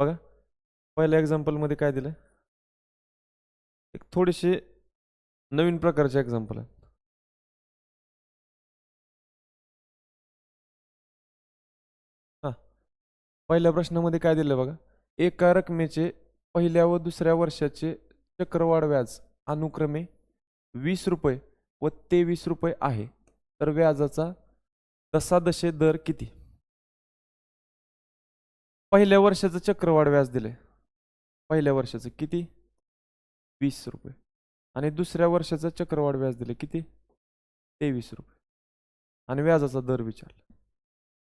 बघा पहिल्या एक्झाम्पलमध्ये काय दिलं एक थोडेसे नवीन प्रकारचे एक्झाम्पल आहे. हां. पहिल्या प्रश्नामध्ये काय दिलं बघा? एका रकमेचे पहिल्या व दुसऱ्या वर्षाचे चक्रवाढ व्याज अनुक्रमे वीस रुपये व तेवीस रुपये आहे. तर व्याजाचा दशादशे दर किती? पहिल्या वर्षाचं चक्रवाढ व्याज दिले पहिल्या वर्षाचं किती? वीस रुपये. आणि दुसऱ्या वर्षाचं चक्रवाढ व्याज दिलं किती? तेवीस रुपये. आणि व्याजाचा दर विचारला.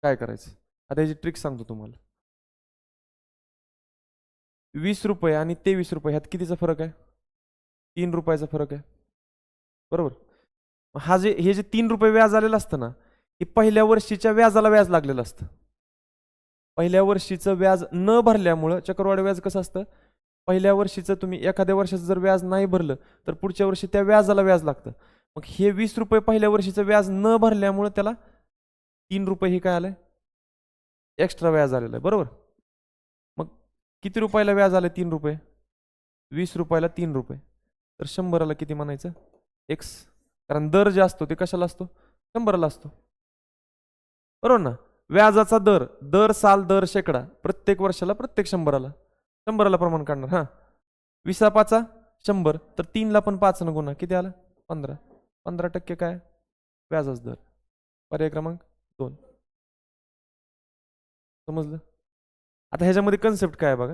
काय करायचं? आता याची ट्रिक सांगतो तुम्हाला. वीस रुपये आणि तेवीस रुपये ह्यात कितीचा फरक आहे? तीन रुपयाचा फरक आहे. बरोबर? हा जे हे जे तीन रुपये व्याज आलेलं असतं ना हे पहिल्या वर्षीच्या व्याजाला व्याज लागलेलं असतं. पहिल्या वर्षीचं व्याज न भरल्यामुळं चक्रवाढ व्याज कसं असतं? पहिल्या वर्षीचं तुम्ही एखाद्या वर्षाचं जर व्याज नाही भरलं तर पुढच्या वर्षी त्या व्याजाला व्याज लागतं. मग हे वीस रुपये पहिल्या वर्षीचं व्याज न भरल्यामुळं त्याला तीन रुपये हे काय आलं एक्स्ट्रा व्याज आलेलं आहे बरोबर? मग किती रुपयाला व्याज आलं तीन रुपये? वीस रुपयाला तीन रुपये. तर शंभराला किती म्हणायचं? एक्स कारण दर जे असतो ते कशाला असतो? शंभराला असतो. बरोबर ना? व्याजाचा दर दर साल दर शेकडा प्रत्येक वर्षाला प्रत्येक शंभराला. शंभराला प्रमाण काढणार हां. विसा पाचा शंभर तर तीनला पण पाच न गुन्हा किती आला? पंधरा. पंधरा टक्के काय? व्याजाच दर. पर्याय क्रमांक दोन. समजलं? आता ह्याच्यामध्ये कन्सेप्ट काय आहे बघा?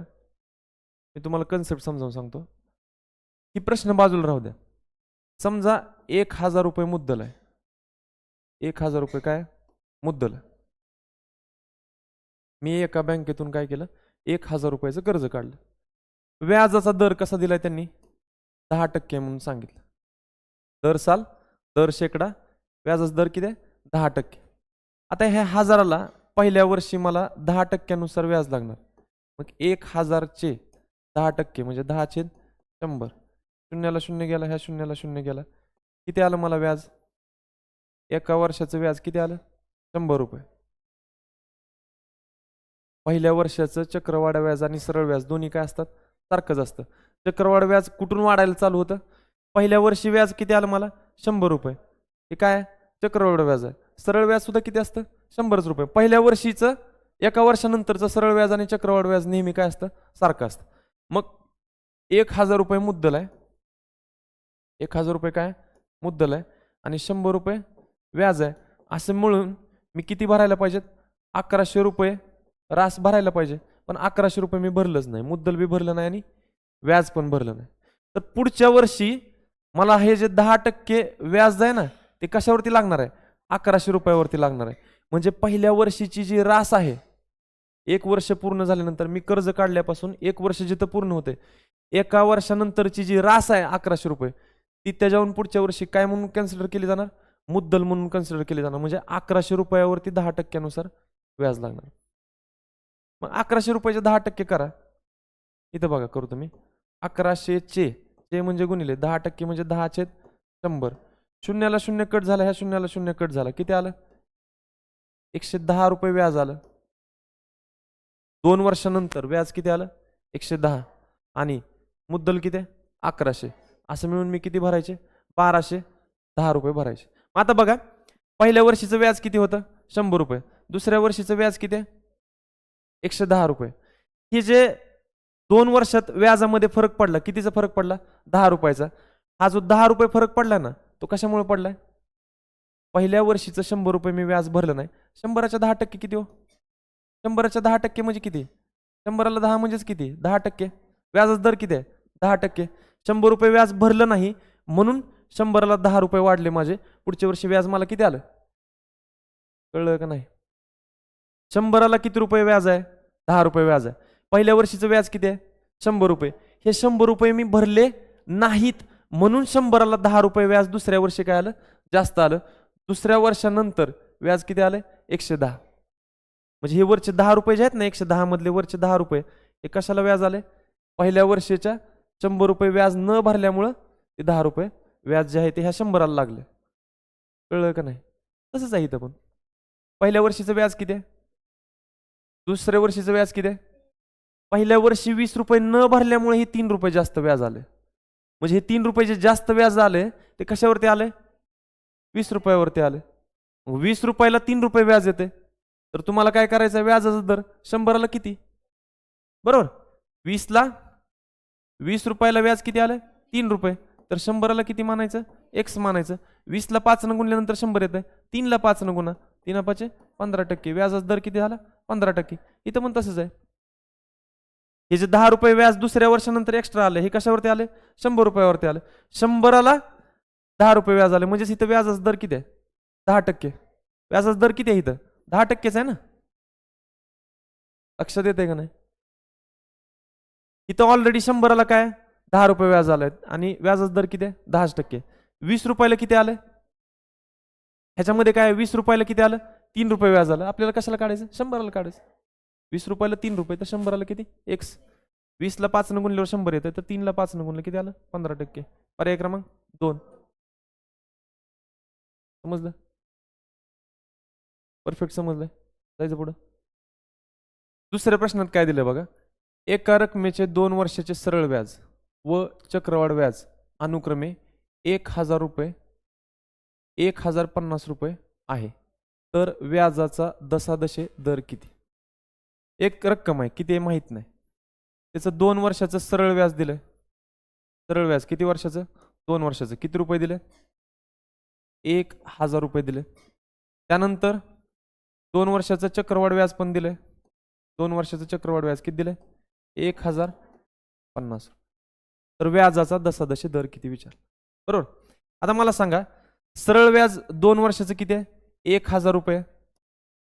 मी तुम्हाला कन्सेप्ट समजावून सांगतो. ही प्रश्न बाजूला राहू द्या. समजा एक हजार रुपये मुद्दल आहे. एक हजार रुपये काय? मुद्दल आहे. मी एका बँकेतून काय केलं? एक हजार रुपयाचं कर्ज काढलं. व्याजाचा दर कसा दिलाय त्यांनी? दहा टक्के म्हणून सांगितलं. दर साल दर शेकडा व्याजाचा दर किती आहे? दहा टक्के. आता ह्या हजाराला पहिल्या वर्षी मला दहा टक्क्यानुसार व्याज लागणार. मग एक हजारचे दहा टक्के म्हणजे दहा छेद शंभर. शून्याला शून्य गेला ह्या शून्याला शून्य गेला. किती आलं मला व्याज? एका वर्षाचं व्याज किती आलं? शंभर रुपये. पहिल्या वर्षाचं चक्रवाढ व्याज आणि सरळ व्याज दोन्ही काय असतात? सारखंच असतं. चक्रवाढ व्याज कुठून वाढायला चालू होतं? पहिल्या वर्षी व्याज किती आलं मला? शंभर रुपये. हे काय? चक्रवाढ व्याज आहे. सरळ व्याज सुद्धा किती असतं? शंभरच रुपये. पहिल्या वर्षीचं एका वर्षानंतरचं सरळ व्याज आणि चक्रवाढ व्याज नेहमी काय असतं? सारखं असतं. मग एक हजार रुपये मुद्दल आहे. एक हजार रुपये काय? मुद्दल आहे. आणि शंभर रुपये व्याज आहे. असं मिळून मी किती भरायला पाहिजेत? अकराशे रुपये रास भरायला पाहिजे. पण अकराशे रुपये मी भरलंच नाही. मुद्दल बी भरलं नाही आणि व्याज पण भरलं नाही. तर पुढच्या वर्षी मला हे जे दहा टक्के व्याज आहे ना ते कशावरती लागणार आहे? अकराशे रुपयावरती लागणार आहे. म्हणजे पहिल्या वर्षीची जी रास आहे एक वर्ष पूर्ण झाल्यानंतर मी कर्ज काढल्यापासून एक वर्ष जिथं पूर्ण होते एका वर्षानंतरची जी रास आहे अकराशे रुपये ती त्याच्याहून पुढच्या वर्षी काय म्हणून कन्सिडर केली जाणार? मुद्दल म्हणून कन्सिडर केली जाणार. म्हणजे अकराशे रुपयावरती दहा टक्क्यानुसार व्याज लागणार. मग अकराशे रुपयाचे दहा टक्के करा. इथं बघा करू तुम्ही. अकराशे चे चे म्हणजे गुणिले दहा टक्के म्हणजे दहा छेद शंभर. शून्याला शून्य कट झाला ह्या शून्याला शून्य कट झाला. किती आलं? एकशे दहा रुपये व्याज आलं. दोन वर्षानंतर व्याज किती आलं? एकशे दहा. आणि मुद्दल किती? अकराशे. असं मिळून मी किती भरायचे? बाराशे दहा रुपये भरायचे. मग आता बघा पहिल्या वर्षीचं व्याज किती होतं? शंभर रुपये. दुसऱ्या वर्षीचं व्याज किती? एकशे दहा रुपये. हे जे दोन वर्षात व्याजामध्ये फरक पडला कितीचा फरक पडला? दहा रुपयाचा. हा जो दहा रुपये फरक पडला ना तो कशामुळे पडलाय? पहिल्या वर्षीचं शंभर रुपये मी व्याज भरलं नाही. शंभराच्या दहा टक्के किती हो? शंभराच्या दहा टक्के म्हणजे किती? शंभराला दहा म्हणजेच किती? दहा टक्के. व्याजाचा दर किती आहे? दहा टक्के. शंभर रुपये व्याज भरलं नाही म्हणून शंभराला दहा रुपये वाढले माझे. पुढच्या वर्षी व्याज मला किती आलं? कळलं का नाही? शंभराला किती रुपये व्याज आहे? दहा रुपये व्याज आहे. पहिल्या वर्षीचं व्याज किती आहे? शंभर रुपये. हे शंभर रुपये मी भरले नाहीत म्हणून शंभराला दहा रुपये व्याज दुसऱ्या वर्षी काय आलं? जास्त आलं. दुसऱ्या वर्षानंतर व्याज किती आलं? एकशे दहा. म्हणजे हे वरचे दहा रुपये जे आहेत ना एकशे दहामधले वरचे दहा रुपये हे कशाला व्याज आले? पहिल्या वर्षीच्या शंभर रुपये व्याज न भरल्यामुळं ते दहा रुपये व्याज जे आहे ते ह्या शंभराला लागले. कळलं का नाही? तसंच आहे इथं पण. पहिल्या वर्षीचं व्याज किती आहे? दुसऱ्या वर्षीचं व्याज किती आहे? पहिल्या वर्षी वीस रुपये न भरल्यामुळे हे तीन रुपये जास्त व्याज आले म्हणजे हे तीन रुपये जे जास्त व्याज आले ते कशावरती आले वीस रुपयावरती आले मग वीस रुपयाला तीन रुपये व्याज येते. तर तुम्हाला काय करायचं आहे व्याजाचा दर शंभराला किती? बरोबर? वीसला वीस रुपयाला व्याज किती आलं तीन रुपये. तर शंभराला किती मानायचं? एक्स मानायचं. वीसला पाच न गुणल्यानंतर शंभर येतं तीनला पाच न गुणा. तीन पाचे पंधरा टक्के. व्याजाचा दर किती झाला? पंधरा टक्के. इथं पण तसंच आहे. हे जे दहा रुपये व्याज दुसऱ्या वर्षानंतर एक्स्ट्रा आले हे कशावरती आले? शंभर रुपयावरती आले. शंभराला दहा रुपये व्याज आले. म्हणजेच इथं व्याजाचा दर किती आहे? दहा टक्के. व्याजाचा दर किती आहे इथं? दहा टक्केच आहे ना? लक्षात येते का नाही? इथं ऑलरेडी शंभराला काय? दहा रुपये व्याज आलंय आणि व्याजाचा दर किती आहे? दहाच टक्के. वीस रुपयाला किती आलं? ह्याच्यामध्ये काय? वीस रुपयाला किती आलं? तीन रुपये व्याज आलं आपल्याला कशाला काढायचं? शंभराला काढायचं. वीस रुपयाला तीन रुपये तर शंभराला किती? एक्स वीसला पाच न गुणल्यावर शंभर येतं तर तीनला पाच न गुणलं किती आलं? पंधरा टक्के. पर्याय क्रमांक दोन. समजलं? परफेक्ट समजलंय. जायचं पुढं. दुसऱ्या प्रश्नात काय दिलं बघा? एका रकमेचे दोन वर्षाचे सरळ व्याज व चक्रवाढ व्याज अनुक्रमे एक हजार रुपये एक हजार पन्नास रुपये आहे. तर व्याजाचा दशादशे दर किती? एक रक्कम आहे किती आहे माहीत नाही. त्याचं दोन वर्षाचं सरळ व्याज दिलं सरळ व्याज किती वर्षाचं? दोन वर्षाचं. किती रुपये दिले? एक हजार रुपये दिले. त्यानंतर दोन वर्षाचं चक्रवाढ व्याज पण दिलं दोन वर्षाचं चक्रवाढ व्याज किती दिलं एक हजार पन्नास तर व्याजाचा दशादशे दर किती विचार? बरोबर? आता मला सांगा सरळ व्याज दोन वर्षाचं किती आहे? एक हजार रुपये.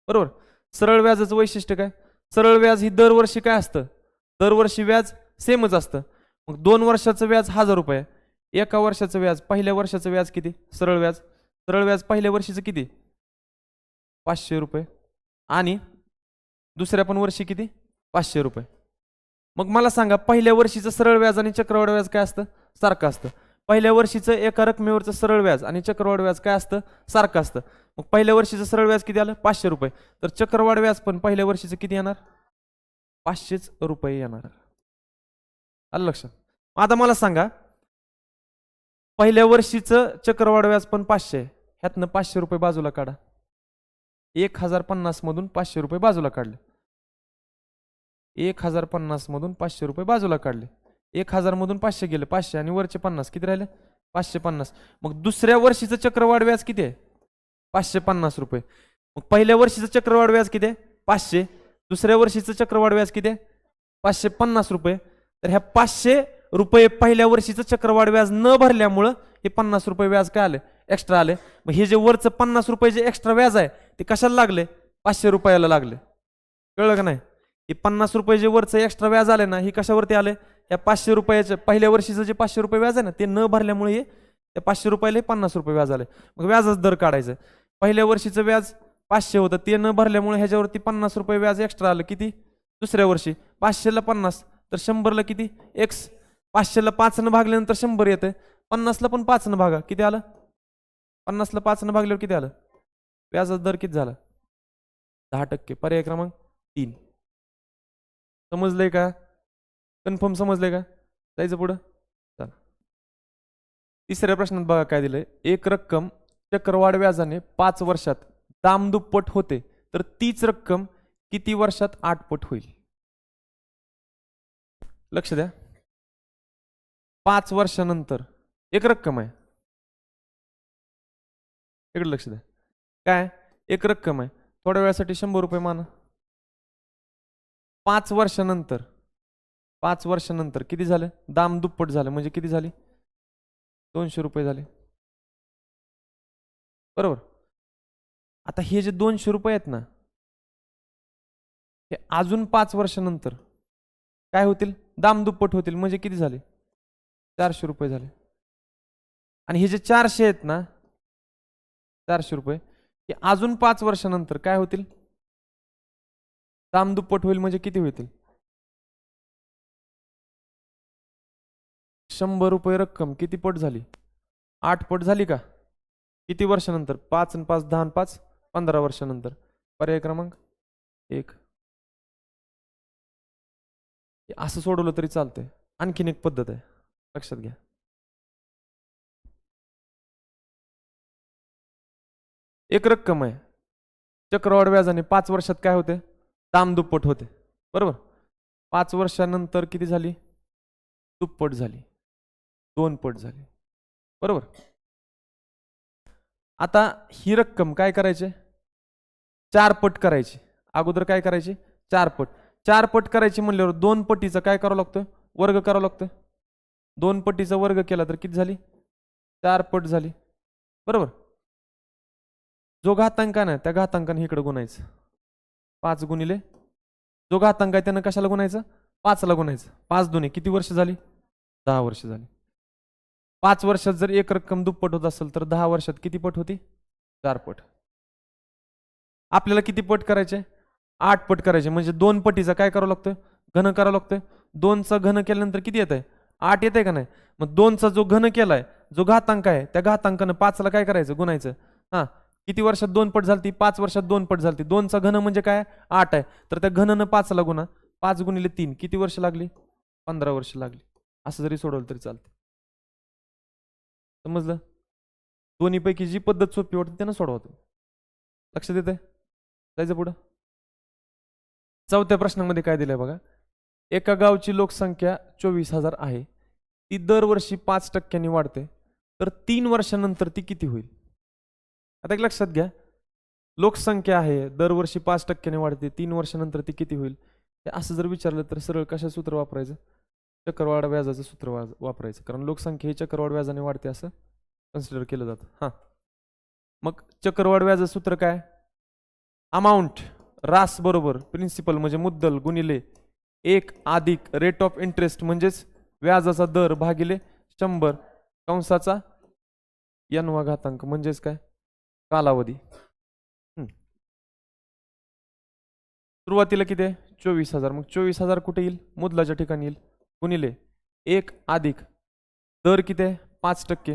बरोबर? सरळ व्याजाचं वैशिष्ट्य काय? सरळ व्याज ही दरवर्षी काय असतं? दरवर्षी व्याज सेमच असतं. मग दोन वर्षाचं व्याज हजार रुपये. एका वर्षाचं व्याज पहिल्या वर्षाचं व्याज किती? सरळ व्याज. सरळ व्याज पहिल्या वर्षीचं किती? पाचशे रुपये. आणि दुसऱ्या पण वर्षी किती? पाचशे रुपये. मग मला सांगा पहिल्या वर्षीचं सरळ व्याज आणि चक्रवाढ व्याज काय असतं? सारखं असतं. पहिल्या वर्षीचं एका रकमेवरचं सरळ व्याज आणि चक्रवाढ व्याज काय असतं? सारखं असतं. मग पहिल्या वर्षीचं सरळ व्याज किती आलं? पाचशे रुपये. तर चक्रवाढ व्याज पण पहिल्या वर्षीचं किती येणार? पाचशेच रुपये येणार. आलं लक्षात? आता मला सांगा पहिल्या वर्षीचं चक्रवाढ व्याज पण पाचशे ह्यातनं पाचशे रुपये बाजूला काढा. एक हजार पन्नास मधून पाचशे रुपये बाजूला काढले. एक हजार पन्नास मधून पाचशे रुपये बाजूला काढले. एक हजार मधून पाचशे गेले पाचशे आणि वरचे पन्नास. किती राहिले? पाचशे पन्नास. मग दुसऱ्या वर्षीचं चक्रवाढ व्याज किती आहे? पाचशे पन्नास रुपये. मग पहिल्या वर्षीचं चक्रवाढ व्याज किती आहे? पाचशे. दुसऱ्या वर्षीचं चक्रवाढ व्याज किती आहे? पाचशे पन्नास रुपये. तर ह्या पाचशे रुपये पहिल्या वर्षीचं चक्रवाढ व्याज न भरल्यामुळं हे पन्नास रुपये व्याज काय आले? एक्स्ट्रा आले. मग हे जे वरचं पन्नास रुपये जे एक्स्ट्रा व्याज आहे ते कशाला लागले? पाचशे रुपयाला लागले. कळलं का नाही? हे पन्नास रुपये जे वरचं एक्स्ट्रा व्याज आले ना हे कशावरती आले? या पाचशे रुपयाचं पहिल्या वर्षीचं जे पाचशे रुपये व्याज आहे ना ते न भरल्यामुळे हे त्या पाचशे रुपयाला हे पन्नास रुपये व्याज आले. मग व्याजच दर काढायचं. पहिल्या वर्षीचं व्याज पाचशे होतं. ते न भरल्यामुळे ह्याच्यावरती पन्नास रुपये व्याज एक्स्ट्रा आलं. किती? दुसऱ्या वर्षी. पाचशेला पन्नास. तर शंभरला किती? एक्स पाचशेला पाचनं भागल्यानंतर शंभर येतं पन्नासला पण पाचनं भागा. किती आलं? पन्नासला पाचनं भागल्यावर किती आलं? व्याजाचा दर किती झाला? दहा टक्के. पर्याय क्रमांक तीन. समजलंय का? कन्फर्म समजलंय का? जायचं पुढं? चला. तिसऱ्या प्रश्नात बघा काय दिलंय. एक रक्कम चक्रवाढ व्याजाने पाच वर्षात दामदुप्पट होते तर तीच रक्कम किती वर्षात आठपट होईल? लक्ष द्या. पाच वर्षानंतर एक रक्कम आहे. इकडे लक्ष द्या. काय? एक रक्कम आहे. थोड्या वेळासाठी शंभर रुपये माना. पाच वर्षानंतर पाच वर्षानंतर किती झालं? दाम दुप्पट झालं. म्हणजे किती झाली? दोनशे रुपये झाले. बरोबर? आता हे जे दोनशे रुपये आहेत ना हे अजून पाच वर्षानंतर काय होतील? दाम दुप्पट होतील. म्हणजे किती झाले? चारशे रुपये झाले. आणि हे जे चारशे आहेत ना चारशे रुपये हे अजून पाच वर्षानंतर काय होतील? दाम दुप्पट होईल म्हणजे किती होतील? शंभर रुपये रक्कम. किती पट झाली? आठ पट झाली का? किती वर्षानंतर? पाच आणि पाच दहा आणि पाच पंधरा वर्षानंतर. पर्याय क्रमांक एक. असं सोडवलं तरी चालतंय. आणखीन एक पद्धत आहे. लक्षात घ्या. एक रक्कम आहे. चक्रवाढ व्याजाने पाच वर्षात काय होते? दाम दुप्पट होते. बरोबर? पाच वर्षानंतर किती झाली? दुप्पट झाली. दोन पट झाली. बरोबर? आता ही रक्कम काय करायचे? चार पट करायची. अगोदर काय करायची? चार पट. चार पट करायची म्हणल्यावर दोन पटीचं काय करावं लागतं? वर्ग करावं लागतं. दोन पटीचा वर्ग केला तर किती झाली? चार पट झाली. बरोबर? जो घातांक आहे ना त्या घातांकाने इकडे गुणायचं. पाच गुणिले. जो घातांक आहे त्यानं कशाला गुणायचं? पाचला गुणायचं. पाच दोन्ही किती वर्ष झाली? दहा वर्ष झाली. पाच वर्षात जर एक रक्कम दुप्पट होत असेल तर दहा वर्षात किती पट होती? चार पट. आपल्याला किती पट करायचे? आठ पट करायचे. म्हणजे दोन पटीचा काय करावं लागतं? घन करावं लागतं. दोनचा घन केल्यानंतर किती येत आहे आठ येत आहे का नाही? मग दोनचा जो घन केलाय जो घातांक आहे त्या घातांकानं पाचला काय करायचं? गुणायचं. हां. किती वर्षात दोन पट झालती? पाच वर्षात दोन पट झालती. दोनचा घन म्हणजे काय? आठ आहे. तर त्या घननं पाचला गुणा. पाच गुणिले तीन. किती वर्ष लागली? पंधरा वर्ष लागली. असं जरी सोडवलं तरी चालते. समजलं? दोन्हीपैकी जी पद्धत सोपी वाटते त्यांना सोडवतो तुम्ही. लक्षात आहे जायचं पुढं. चौथ्या प्रश्नामध्ये काय दिलंय बघा? एका गावची लोकसंख्या चोवीस हजार आहे. ती दरवर्षी पाच टक्क्यांनी वाढते. तर तीन वर्षानंतर ती किती होईल? आता एक लक्षात घ्या. लोकसंख्या आहे दरवर्षी पाच टक्क्याने वाढते. तीन वर्षानंतर ती किती होईल? असं जर विचारलं तर सरळ कशा सूत्र वापरायचं? चक्रवाढ व्याजाचं सूत्र वा- वापरायचं. कारण लोकसंख्या ही चक्रवाढ व्याजाने वाढते असं कन्सिडर केलं जातं. हां. मग चक्रवाढ व्याजाचं सूत्र काय? अमाऊंट रास बरोबर प्रिन्सिपल म्हणजे मुद्दल गुणिले एक अधिक रेट ऑफ इंटरेस्ट म्हणजेच व्याजाचा दर भागिले शंभर कंसाचा यनवा घातांक म्हणजेच काय? कालावधी. सुरुवातीला किती आहे? चोवीस हजार. मग चोवीस हजार कुठे येईल? मुदलाच्या ठिकाणी येईल. गुणिले एक अधिक दर किती आहे? पाच टक्के.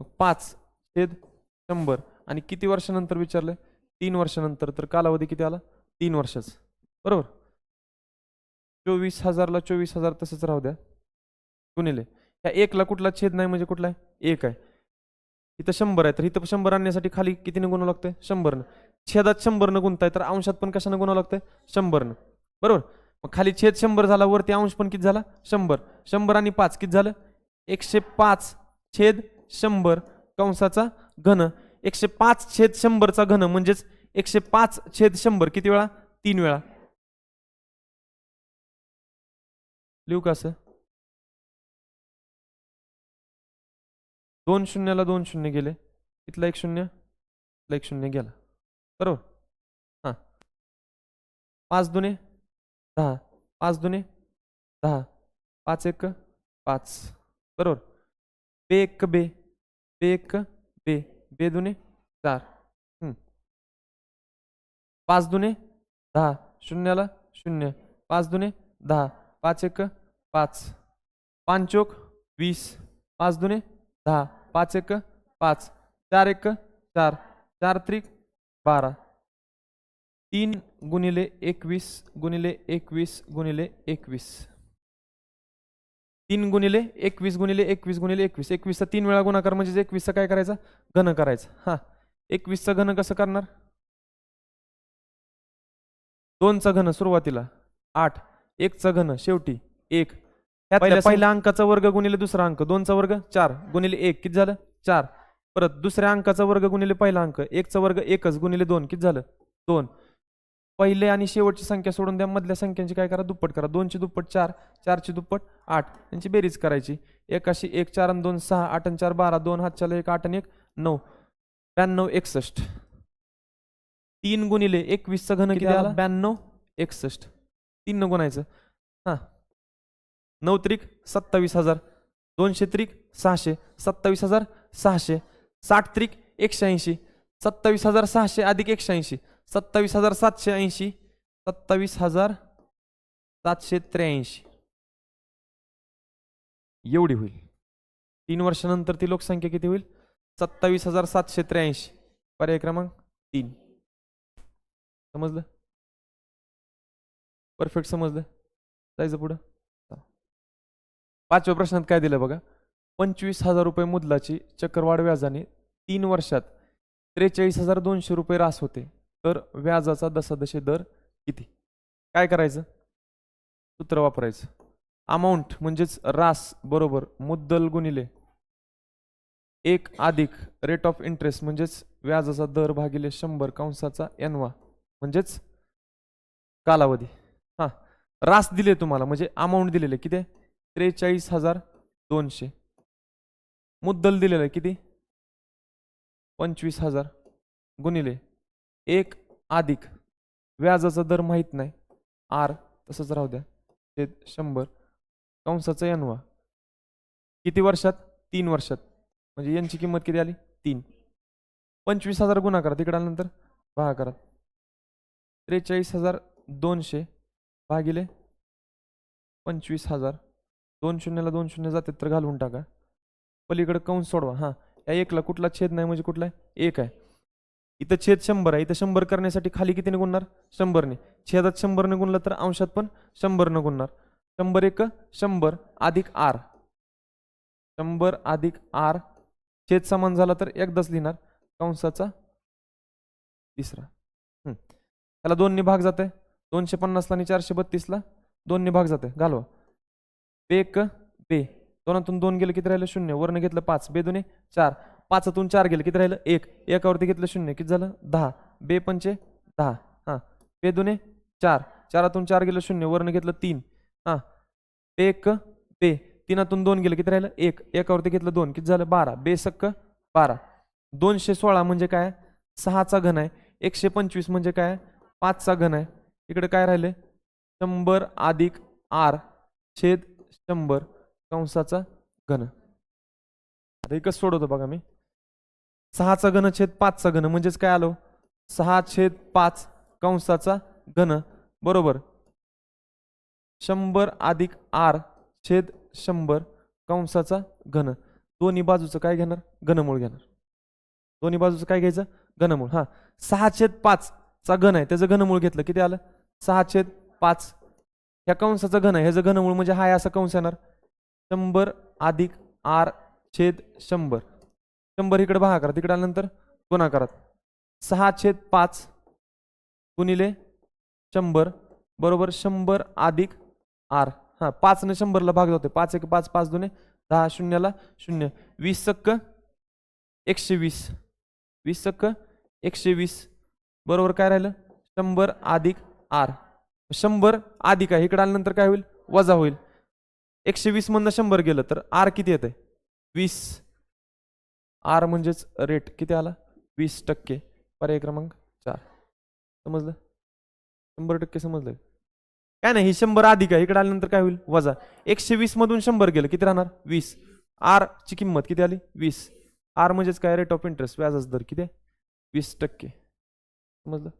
मग पाच छेद शंभर. आणि किती वर्षानंतर विचारलं तीन वर्षानंतर. तर कालावधी किती आला? तीन वर्षाच. बरोबर? चोवीस हजारला चोवीस हजार तसंच राहू द्या. गुणिले. ह्या एकला कुठला छेद नाही म्हणजे कुठला आहे? एक आहे. इथं शंभर आहे. तर इथं शंभर आणण्यासाठी खाली कितीने गुणावं लागतंय? शंभरनं. छेदात शंभरनं गुणताय. तर अंशात पण कशानं गुणावं लागतंय? शंभरनं. बरोबर? मग खाली छेद शंभर झाला वरती अंश पण किती झाला? शंभर. शंभर आणि पाच किती झालं? एकशे पाच छेद शंभर कंसाचा घन. एकशे पाच छेद शंभरचा घन म्हणजेच एकशे पाच छेद शंभर किती वेळा? तीन वेळा. लिहू का असं? दोन शून्याला दोन शून्य गेले. इथला एक शून्य इथला एक शून्य गेला. बरोबर? हां. पाच दुने दहा. पाच दुने दहा. पाच एक. पाच. बरोबर. बे एक बे. बे एक बे. बे दुने चार. पाच दुने दहा. शून्याला शून्य. पाच दुने दहा. पाच एक. पाच. पाचोक वीस. पाच दुने दहा. पाच एक. पाच. चार एक. चार. चार त्रिक बारा. तीन गुणिले एकवीस गुणिले एकवीस गुणिले एकवीस. तीन गुणिले एकवीस गुणिले एकवीस गुणिले एकवीस. एकवीसचा तीन वेळा गुणाकार म्हणजे एकवीसचा काय करायचा? घन करायचा. हा. एकवीसचा घन कसं करणार? दोनचा घन सुरुवातीला. आठ. एकचा घन शेवटी. एक. पहिल्या पहिल्या अंकाचा वर्ग गुणिले दुसरा अंक. दोनचा वर्ग चार. गुणिले एक. किती झालं? चार. परत दुसऱ्या अंकाचा वर्ग गुणिले पहिला अंक. एकचा वर्ग एकच. गुणिले दोन. किती झालं? दोन. पहिले आणि शेवटची संख्या सोडून द्या. मधल्या संख्यांची काय करा? दुप्पट करा. दोनची दुप्पट चार. चारची दुप्पट आठ. यांची बेरीज करायची. एकाशी एक चार आणि दोन सहा. आठ आणि चार बारा. दोन हात चार एक आठ आणि एक नऊ. ब्याण्णव एकसष्ट. तीन गुणिले एकवीसचा घन किती आला? ब्याण्णव एकसष्ट. तीन न गुणायचं. हां. नऊ त्रिक सत्तावीस हजार. दोनशे त्रिक सहाशे. सत्तावीस हजार सहाशे. साठ त्रिक एकशे ऐंशी. सत्तावीस हजार सहाशे अधिक एकशे ऐंशी. सत्तावीस हजार सातशे ऐंशी. सत्तावीस हजार सातशे त्र्याऐंशी. एवढी होईल. तीन वर्षानंतर ती लोकसंख्या किती होईल? सत्तावीस हजार सातशे त्र्याऐंशी. पर्याय क्रमांक तीन. समजलं? परफेक्ट समजलं. जायचं पुढं? पाचव्या प्रश्नात काय दिलं बघा? पंचवीस हजार रुपये मुदलाची चक्रवाढ व्याजाने तीन वर्षात त्रेचाळीस हजार दोनशे रुपये रास होते. तर व्याजाचा दशादशे दर किती? काय करायचं? सूत्र वापरायचं. अमाऊंट म्हणजेच रास बरोबर मुद्दल गुणिले एक अधिक रेट ऑफ इंटरेस्ट म्हणजेच व्याजाचा दर भागिले शंभर कंसाचा एनवा म्हणजेच कालावधी. हां. रास दिले तुम्हाला म्हणजे अमाऊंट दिलेले किती? त्रेचाळीस हजार दोनशे. मुद्दल दिलेलं आहे किती? पंचवीस हजार गुणिले एक अधिक. व्याजाचा दर माहीत नाही. आर तसंच राहू द्या. ते शंभर. कंसाचा एनवा. किती वर्षात? तीन वर्षात. म्हणजे यांची किंमत किती आली? तीन. पंचवीस हजार गुन्हा करा. तिकडे आल्यानंतर भागा करा. त्रेचाळीस हजार दोनशे भागिले पंचवीस हजार. दोन शून्याला दोन शून्य जाते तर घालवून टाका. पलीकडे कंस सोडवा. हां. या एकला कुठला छेद नाही म्हणजे कुठला? आहे एक आहे. इथं छेद शंभर आहे. इथं शंभर करण्यासाठी खाली कितीने गुणणार शंभरने. छेदात शंभरने गुणलं तर अंशात पण शंभरनं गुणणार. शंभर एक शंभर अधिक आर. शंभर अधिक आर. छेद समान झाला तर एकदाच लिहिणार. कंसाचा तिसरा. हम्म. त्याला दोनने भाग जाते. दोनशे पन्नासला आणि चारशे बत्तीसला दोनने भाग जाते. घालवा. एक बे. दोनातून दोन गेलं किती राहिलं? शून्य. वर्ण घेतलं पाच. बे दोन्ही चार. पाचातून चार गेलं. किती राहिलं? एक. एकावरती घेतलं शून्य. किती झालं? दहा. बे पंचे दहा. हां. बे दुने चार. चारातून चार गेलं शून्य. वरनं घेतलं तीन. हां. एक बे. तीनातून दोन गेलं. किती राहिलं? एक. एकावरती घेतलं दोन. किती झालं? बारा. बे सक्क बारा. दोनशे सोळा म्हणजे काय? सहाचा घन आहे. एकशे पंचवीस म्हणजे काय? पाचचा घन आहे. इकडे काय राहिले? शंभर अधिक आर छेद शंभर कंसाचा घन. आता एकच सोडवतो बघा मी. सहाचा घन छेद पाचचा घन म्हणजेच काय आलो? सहा छेद पाच कंसाचा घन. बरोबर? शंभर अधिक आर छेद शंभर कंसाचा घन. दोन्ही बाजूचं काय घेणार? घनमूळ घेणार. दोन्ही बाजूचं काय घ्यायचं? घनमूळ. हा. सहा छेद पाचचा घन आहे त्याचं घनमूळ घेतलं. किती आलं? सहा छेद पाच. ह्या कंसाचं घन आहे ह्याचं घनमूळ म्हणजे हाय असा कंस येणार. शंभर अधिक आर छेद शंभर. शंभर इकडे भागा करा तिकडे आल्यानंतर गुणाकारात सहा छेद पाच गुणिले शंभर बरोबर शंभर अधिक आर. हां पाचने शंभरला भाग जाते पाच एक पाच पाच दोन दहा शून्याला शून्य. वीस सक्क एकशे वीस. वीस सक्क एकशे वीस. बरोबर काय राहिलं? शंभर अधिक आर. शंभर अधिक आहे. इकडे आल्यानंतर काय होईल? वजा होईल. एकशे वीस मधनं शंभर गेलं तर आर किती येते वीस. आर म्हणजेच रेट किती आला? वीस टक्के. पर्याय क्रमांक चार. समजलं? शंभर टक्के समजलं. काय नाही ही शंभर अधिक आहे. इकडे आल्यानंतर काय होईल? वजा. एकशे वीस मधून शंभर गेलं. किती राहणार? वीस. आर ची किंमत किती आली? वीस. आर म्हणजेच काय? रेट ऑफ इंटरेस्ट व्याजाचा दर किती आहे? वीस टक्के. समजलं?